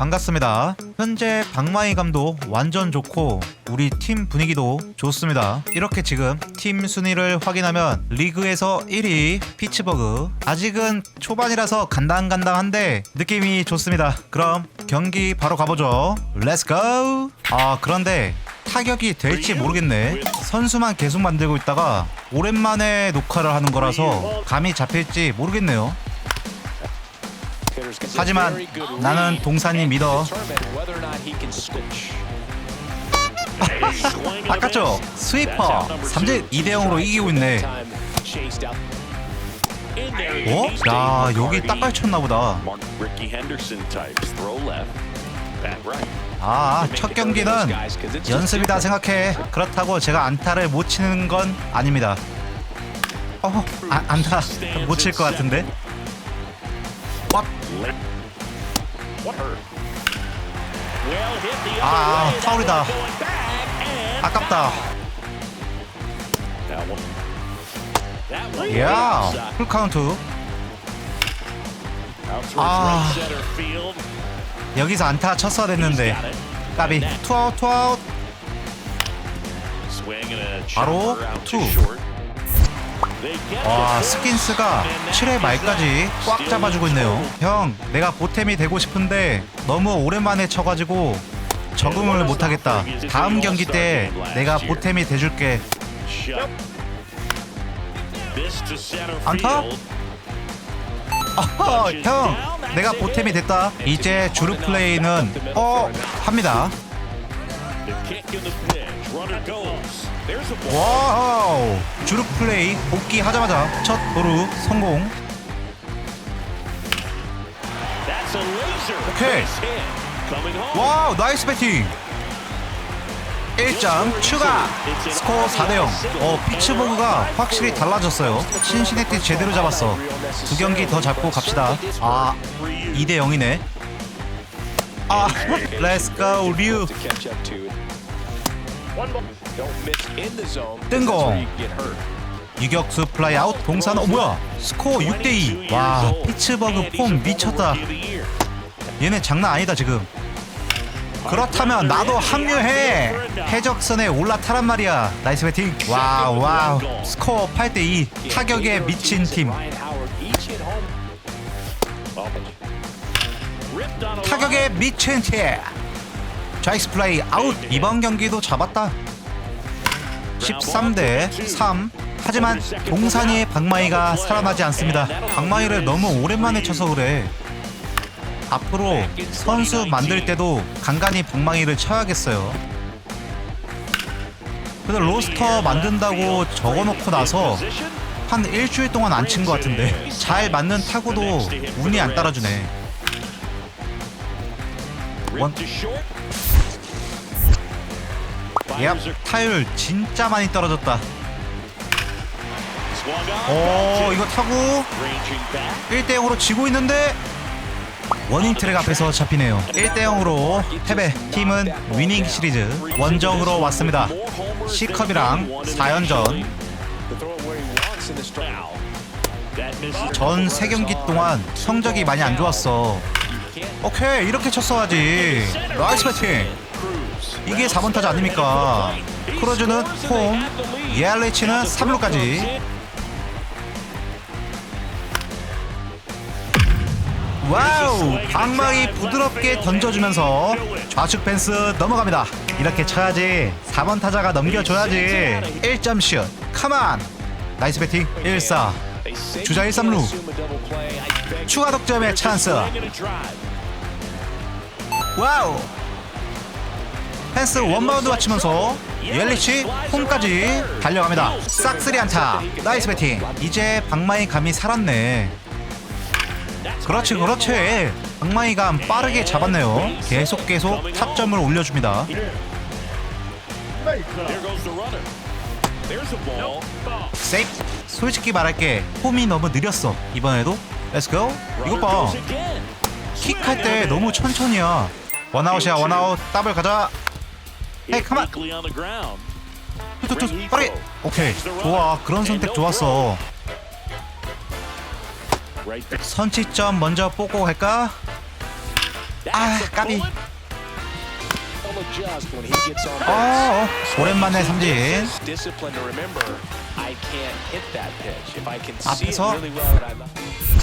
반갑습니다. 현재 박마이 감도 완전 좋고 우리 팀 분위기도 좋습니다. 이렇게 지금 팀 순위를 확인하면 리그에서 1위 피츠버그 아직은 초반이라서 간당간당한데 느낌이 좋습니다. 그럼 경기 바로 가보죠. 렛츠고! 아 그런데 타격이 될지 모르겠네. 선수만 계속 만들고 있다가 오랜만에 녹화를 하는 거라서 감이 잡힐지 모르겠네요. 하지만 나는 동산이 믿어. 바깥쪽 스위퍼 삼진 2대 0으로 이기고 있네. 어? 야 여기 딱 걸쳤나 보다. 아 첫 경기는 연습이다 생각해. 그렇다고 제가 안타를 못 치는 건 아닙니다. 어, 아, 안타 못 칠 것 같은데. 꽉. 아, 파울이다. 아깝다. 야, 풀 카운트. 아. 여기서 안타 쳤어야 됐는데. 까비. 투아웃, 투아웃. 바로 투. 와, 스킨스가 7회 말까지 꽉 잡아주고 있네요. 형, 내가 보탬이 되고 싶은데 너무 오랜만에 쳐가지고 적응을 못하겠다. 다음 경기 때 내가 보탬이 돼줄게. 안타? 어허, 형, 내가 보탬이 됐다. 이제 주루 플레이는 어 합니다. 와우, 주루 플레이 복귀하자마자 첫 도루 성공. 오케이. 와우, 나이스 배팅. 1점 추가. 스코어 4대 0. 어, 피츠버그가 확실히 달라졌어요. 신시내티 제대로 잡았어. 두 경기 더 잡고 갑시다. 아, 2대 0이네. 아, 렛츠 고 류. 뜬공. 유격수 플라이 아웃 동산 어 뭐야? 스코어 6대2 와 피츠버그 폼 미쳤다. 얘네 장난 아니다 지금. 그렇다면 나도 합류해. 해적선에 올라타란 말이야. 나이스 배팅. 와우 와우 스코어 8대2 타격에 미친 팀. 타격에 미친 팀 좌익스 플레이 아웃. 이번 경기도 잡았다. 13 대 3 하지만 동산이의 박마이가 살아나지 않습니다. 박마이를 너무 오랜만에 쳐서 그래. 앞으로 선수 만들 때도 간간히 박마이를 쳐야겠어요. 근데 로스터 만든다고 적어놓고 나서 한 일주일 동안 안 친 것 같은데 잘 맞는 타구도 운이 안 따라주네 원 얍, 타율 진짜 많이 떨어졌다. 오, 이거 타고 1대 0으로 지고 있는데 원인 트랙 앞에서 잡히네요. 1대 0으로 패배. 팀은 위닝 시리즈 원정으로 왔습니다. C컵이랑 4연전 전 3경기 동안 성적이 많이 안 좋았어. 오케이, 이렇게 쳤어야지. 나이스 배팅. 이게 4번 타자 아닙니까? 크로즈는 홈, 예알레치는 3루까지. 와우! 방망이 부드럽게 던져주면서 좌측 펜스 넘어갑니다. 이렇게 쳐야지. 4번 타자가 넘겨줘야지. 1점 슛. 카만! 나이스 배팅. 1-4. 주자 1, 3루. 추가 득점의 찬스. 와우! 펜스 원바운드 맞추면서 옐리치 홈까지 달려갑니다. 싹쓸이 안타. 나이스 배팅. 이제 박마이 감이 살았네. 그렇지 그렇지. 박마이 감 빠르게 잡았네요. 계속 계속 타점을 올려줍니다. 세이프. 솔직히 말할게 홈이 너무 느렸어. 이번에도 렛츠고. 이것 봐. 킥할 때 너무 천천히야. 원아웃이야 원아웃. 더블 가자. 헤이 가만. 투투투 빠르게. 오케이. 좋아. 그런 선택 좋았어. 선취점 먼저 뽑고 갈까? 아 까비. 어, 어 오랜만에 삼진. 앞에서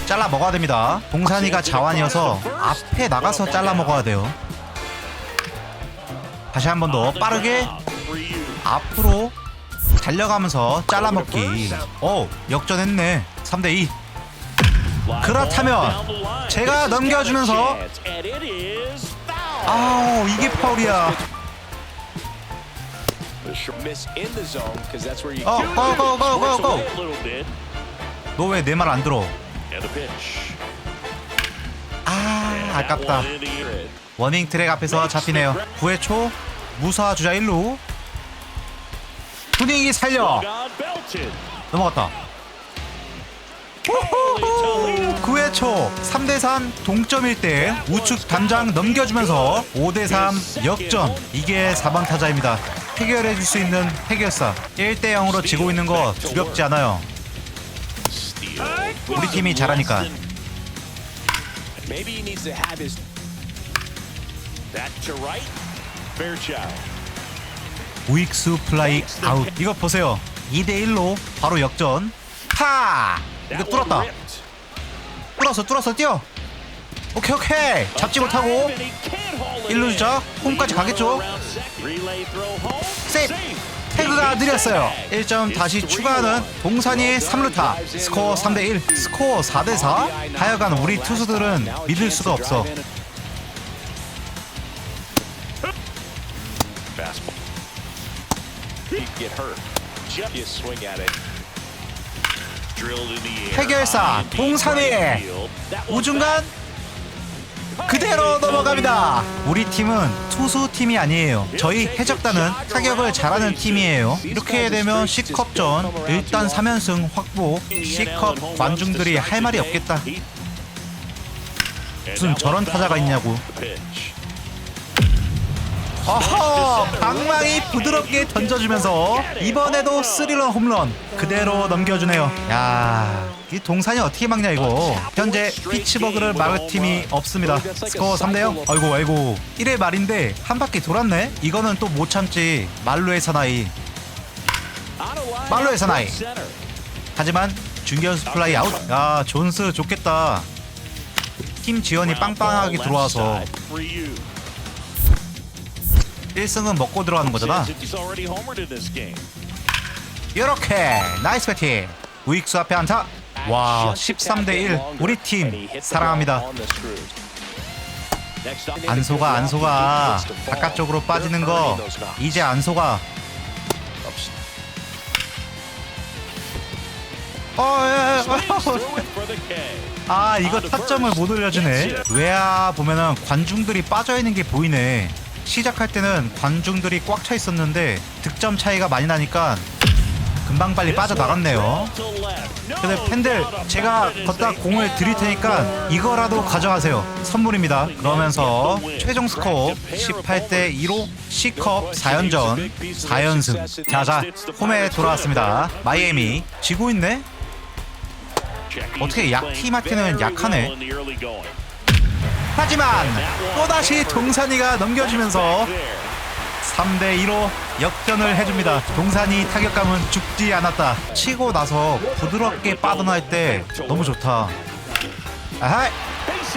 잘라 먹어야 됩니다. 동산이가 자완이어서 앞에 나가서 잘라 먹어야 돼요 다시 한 번 더 빠르게 앞으로 달려가면서 잘라 먹기. 오 역전했네. 3대2 그렇다면 제가 넘겨주면서 아우 이게 파울이야. 어, 고, 고, 고, 고, 고. 너 왜 내 말 안 들어? 아 아깝다. 워닝 트랙 앞에서 잡히네요. 9회 초 무사 주자 1루. 분위기 살려. 넘어갔다. 9회 초 3대3 동점일 때 우측 담장 넘겨주면서 5대3 역전. 이게 4번 타자입니다. 해결해 줄 수 있는 해결사. 1대 0으로 지고 있는 거 두렵지 않아요. 우리 팀이 잘하니까 Maybe he needs to have his back to right. Fairchild. 우익수 플라이 아웃 이거 보세요 2대 1로 바로 역전 파 이거 That 뚫었다. 뚫었어 뚫었어 뛰어 오케이 오케이 잡지 못하고 And he can't haul it 일루 in. 주자 홈까지 가겠죠 Safe. 태그가 느렸어요 1점 다시 추가하는 동산이의 3루타 스코어 4대1 스코어 4대4 하여간 우리 투수들은 믿을 수가 없어. 해결사 동산이 우중간 그대로 넘어갑니다. 우리 팀은 투수 팀이 아니에요. 저희 해적단은 타격을 잘하는 팀이에요. 이렇게 되면 C컵전 일단 3연승 확보 C컵 관중들이 할 말이 없겠다. 무슨 저런 타자가 있냐고. 어허 방망이 부드럽게 던져주면서 이번에도 스리런 홈런 그대로 넘겨주네요. 야 이 동산이 어떻게 막냐 이거. 현재 피츠버그를 막을 팀이 없습니다. 스코어 3대0 아이고 아이고. 1회 말인데 한 바퀴 돌았네? 이거는 또 못 참지. 말로의 사나이. 말로의 사나이. 하지만 중견수 플라이 아웃. 야 존스 좋겠다. 팀 지원이 빵빵하게 들어와서 1승은 먹고 들어가는 거잖아. 이렇게 나이스 배팅. 우익수 앞에 안타. 와 13대 1 우리 팀 사랑합니다. 안소가 안소가 바깥쪽으로 빠지는 거. 이제 안소가. 어, 예, 예, 어. 아 이거 타점을 못 올려주네. 외야 보면은 관중들이 빠져있는 게 보이네 시작할 때는 관중들이 꽉 차 있었는데 득점 차이가 많이 나니까 금방 빨리 빠져나갔네요. 근데 팬들 제가 걷다 공을 드릴 테니까 이거라도 가져가세요. 선물입니다. 그러면서 최종 스코어 18대 2로 C컵 4연전. 4연승. 자자 홈에 돌아왔습니다. 마이애미 지고 있네? 어떻게 약팀한테는 약하네 하지만 또다시 동산이가 넘겨주면서 3대 2로 역전을 해줍니다. 동산이 타격감은 죽지 않았다. 치고 나서 부드럽게 빠져나올 때 너무 좋다. 아하,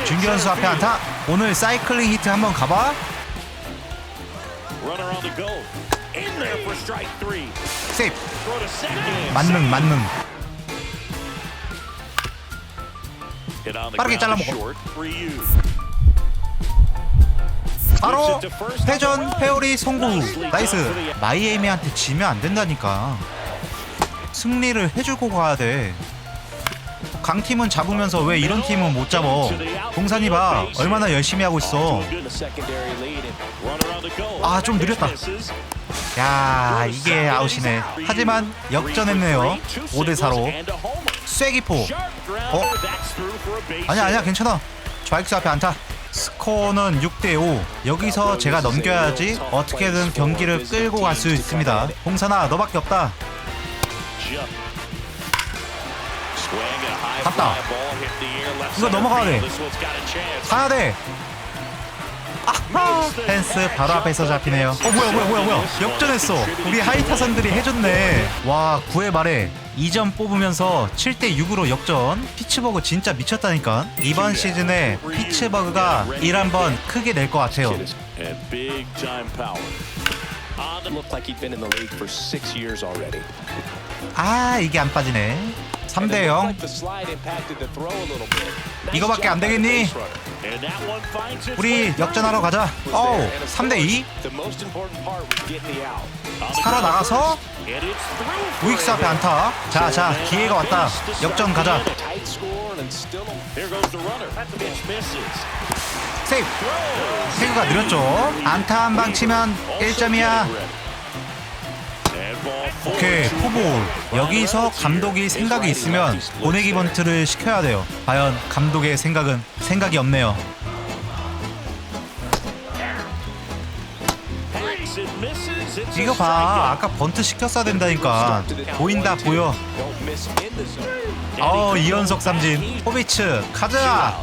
중견수 앞에 안타. 오늘 사이클링 히트 한번 가봐. 세이프. 만능 만능. 빠르게 잘라먹어 바로 회전 회오리 송구. 나이스. 마이애미한테 지면 안 된다니까. 승리를 해주고 가야 돼. 강팀은 잡으면서 왜 이런 팀은 못 잡어? 동산이 봐 얼마나 열심히 하고 있어. 아 좀 느렸다 야 이게 아웃이네. 하지만 역전했네요. 5대 4로 쐐기포. 어? 아니야 아니야 괜찮아. 좌익수 앞에 안타. 스코어는 6대 5. 여기서 제가 넘겨야지 어떻게든 경기를 끌고 갈 수 있습니다. 홍산아 너밖에 없다. 갔다 이거 넘어가야 돼. 가야 돼. 아하 펜스 바로 앞에서 잡히네요 어 뭐야 뭐야 뭐야 뭐야 역전했어 우리 하이타선들이 해줬네 와 9회 말에 2점 뽑으면서 7대 6으로 역전 피츠버그 진짜 미쳤다니까 이번 시즌에 피츠버그가 1 한번 크게 낼 것 같아요. 아 이게 안 빠지네 3대 0 The slide impacted the throw a little bit. 이거밖에 안 되겠니? 우리 역전하러 가자 어우 3대 2 The most important part was getting the out. on the 살아나가서 우익수 앞에. 안타 자 자 기회가 왔다 역전 가자. 세이브 세이브가 느렸죠 안타 한 방 치면 1점이야 And ball forward. 오케이 포볼 여기서 감독이 생각이 있으면 보내기 번트를 시켜야 돼요 과연 감독의 생각은 생각이 없네요 이거 봐. 아까 번트 시켰어야 된다니까 보인다 보여. 어 이연속 삼진 호비츠 가자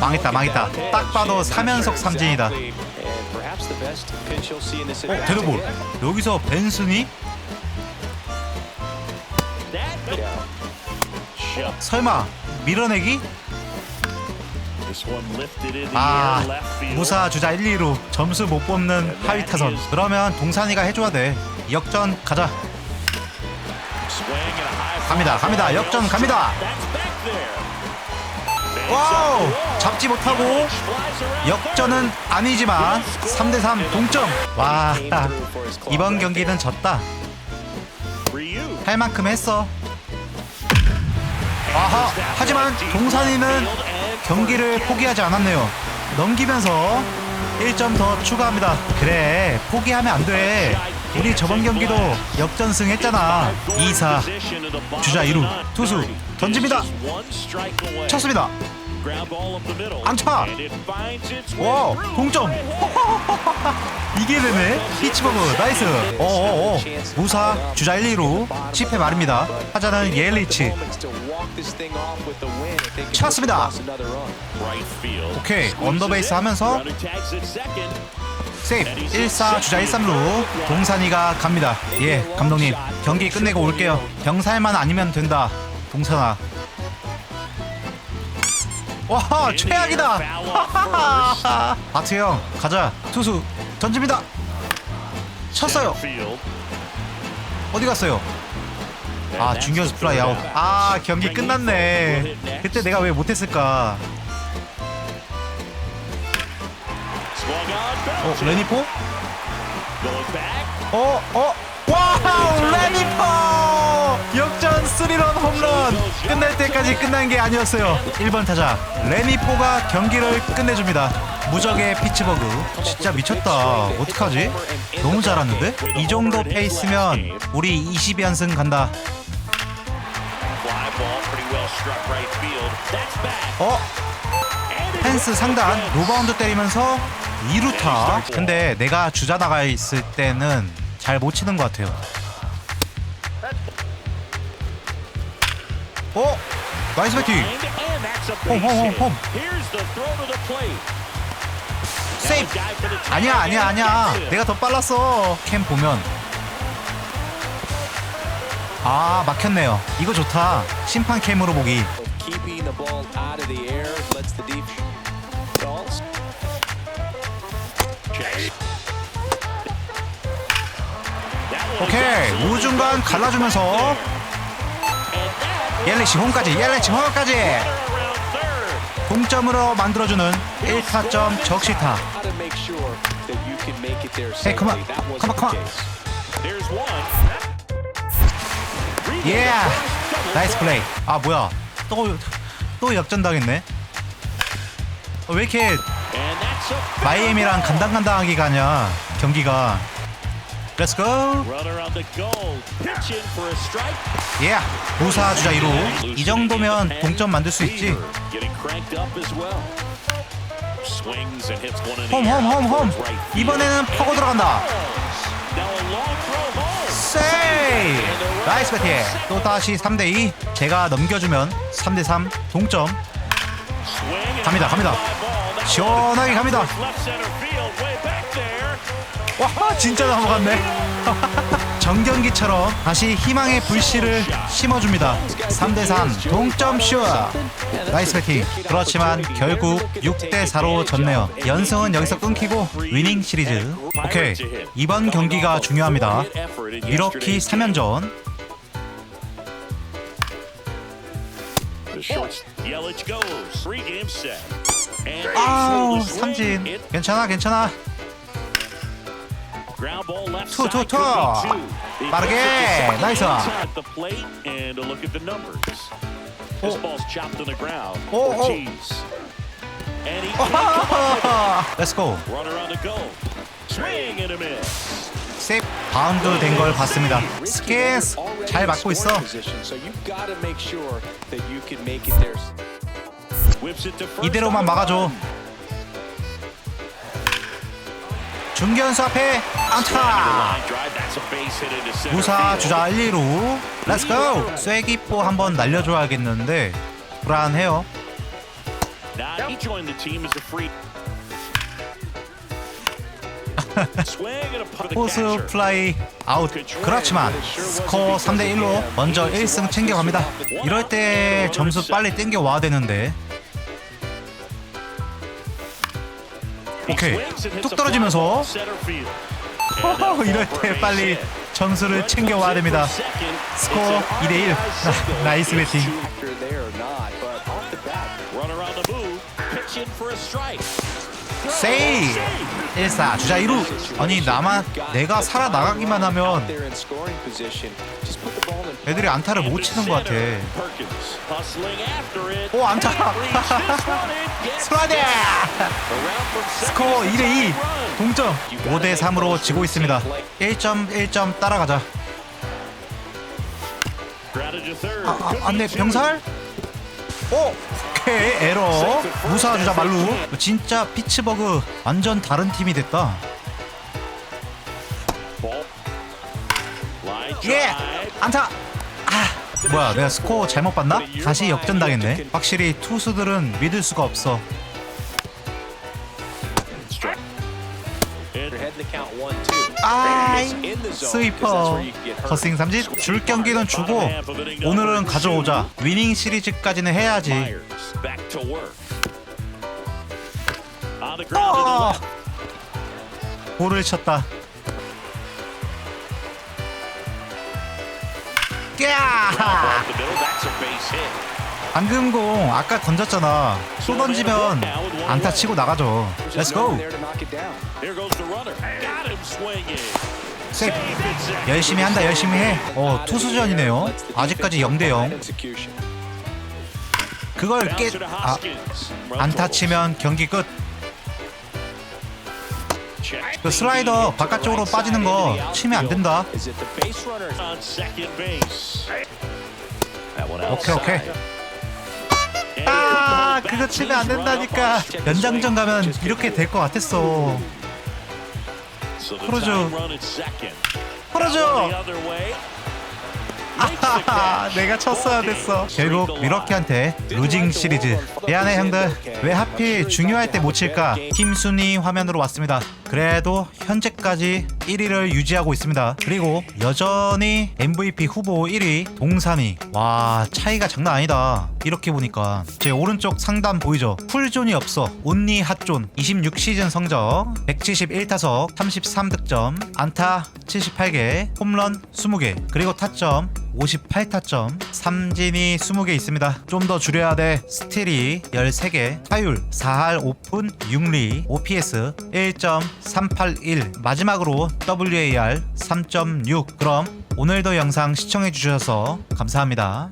망했다 망했다 딱 봐도 3연속 삼진이다 어 데드볼. 여기서 벤슨이. 설마 밀어내기? 아. 무사 주자 1, 2루 점수 못 뽑는 하위 타선 그러면 동산이가 해줘야 돼 역전 가자 갑니다, 갑니다. 역전 갑니다. 와우 잡지 못하고 역전은 아니지만 3대3 동점 와 이번 경기는 졌다. 할 만큼 했어 아하 하지만 동산이는 경기를 포기하지 않았네요. 넘기면서 1점 더 추가합니다. 그래 포기하면 안 돼. 우리 저번 경기도 역전승 했잖아. 2사. 주자 이루, 투수, 던집니다. 쳤습니다 안 차. 와 동점. 이게 되네. 피치버그 나이스. 어어어. 무사 주자 1, 2루 10회 말입니다. 타자는 예리치. Run. 오케이 언더베이스 하면서 세이프. 1사 주자 1, 3루. 동산이가 갑니다. 예 감독님 경기 끝내고 올게요. 병살만 아니면 된다. 동산아 와 최악이다. 바트 형 가자. 투수 던집니다. 쳤어요. 어디 갔어요? 아 중견수 플라이 아웃. 아 경기 끝났네. 그때 내가 왜 못했을까? 어 레니포? 어, 어, 와우, 레니포! 역전 스리런 홈런! 끝날 때까지 끝난 게 아니었어요. 1번 타자, 레니포가 경기를 끝내줍니다. 무적의 피츠버그. 진짜 미쳤다. 어떡하지? 너무 잘하는데? 이 정도 페이스면 우리 20연승 간다. 어? 펜스 상단 로바운드 때리면서 2루타 근데 내가 주자 나가 있을 때는 잘 못 치는 것 같아요 어? 나이스 배팅. 홈, 홈, 홈, 홈. 세이프 아니야 아니야 아니야. 내가 더 빨랐어. 캠 보면. 아 막혔네요. 이거 좋다. 심판 캠으로 보기. 오케이. 우중간 갈라주면서 옐리시 홈까지 옐리시 홈까지 동점으로 만들어주는 1타점 적시타 come the on. case. 예 나이스 플레이 아 뭐야 또, 또 역전당했네 어, 왜 이렇게 마이애미랑 간당간당하게 가냐 경기가 a strike. 예 무사 주자 2루 이 정도면 동점 만들 수 있지 홈 홈 홈 홈. 이번에는 파고 들어간다. 세이 나이스 배팅 또 다시 3대 2 제가 넘겨주면 3대 3 동점 Swing and 갑니다, 갑니다. 시원하게 갑니다. 와 진짜 넘어갔네. 정경기처럼 다시 희망의 불씨를 심어줍니다. 3대3 동점 슛. 나이스 배팅. 그렇지만 결국 6대4로 졌네요. 연승은 여기서 끊기고 위닝 시리즈. 오케이. 이번 경기가 중요합니다. 미러키 3연전. The shorts. Yelich goes. Three game set. And 아우 삼진. 괜찮아 괜찮아. Ground ball left 투, 투, side, 투. could be two. He 빠르게. 나이스. 오. 오, 오. Miss. 셉 바운드 된 걸 봤습니다. 스케스 잘 맞고 있어. 이대로만 막아줘. 중견수 앞에 안타. 무사. 주자 1, 2루. Let's go. 쐐기포 한번 날려줘야겠는데 불안해요. 포스. 플라이 아웃. 그렇지만 스코어 3대 1로 먼저 1승 챙겨갑니다. 이럴 때 점수 빨리 땡겨 와야 되는데. 오케이. 뚝 떨어지면서 허허, 이럴 때 빨리 점수를 챙겨 와야 됩니다. 스코어 2대 1. 나이스 배팅. 세이 1사 주자 2루. 아니 나만 내가 살아 나가기만 하면. 애들이 안타를 못 치는 것 같아. 오 안타. Second 스코어 to 2대 2 second run. 동점 5대 3으로 지고 있습니다 1점 1점 따라가자. 아, 아, 안돼. 병살 오 오케이 에러 무사 주자 말루. 진짜 피츠버그 완전 다른 팀이 됐다. 예. 안타! 아 뭐야 내가 스코어 잘못 봤나? 다시 역전당했네. 확실히 투수들은 믿을 수가 없어 아이 스위퍼. 커싱 삼진 줄 경기는 주고 오늘은 가져오자 위닝 시리즈까지는 해야지 어. 볼을 쳤다 야 Off 방금 공 아까 던졌잖아 또 던지면 안타 치고 나가죠 Let's go. 세. 열심히 한다 열심히 해 어 투수전이네요 아직까지 0대0 Execution. 그걸 Bouncer to 깨 아, 안타. 치면 경기 끝. 그 슬라이더 바깥쪽으로 빠지는 거 치면 안 된다 오케이 오케이. 아 그거 치면 안 된다니까 연장전 가면 이렇게 될 것 같았어 풀어줘. 풀어줘 That one the other way. Makes the 하하, catch. 내가 쳤어야 됐어. 결국 미러키한테 루징 시리즈. 미안해 형들. 왜 하필 중요할 때 못 칠까? 팀 순위 화면으로 왔습니다. 그래도 현재까지 1위를 유지하고 있습니다. 그리고 여전히 MVP 후보 1위 동산이. 와 차이가 장난 아니다. 이렇게 보니까 제 오른쪽 상단 보이죠? 풀존이 없어. 온리 핫존. 26시즌 성적 171타석 33득점 안타 78개 홈런 20개 그리고 타점 58타점 삼진이 20개 있습니다 좀 더 줄여야 돼 스틸이 13개 타율 4할 5푼 6리 OPS 1.381 마지막으로 WAR 3.6 그럼 오늘도 영상 시청해 주셔서 감사합니다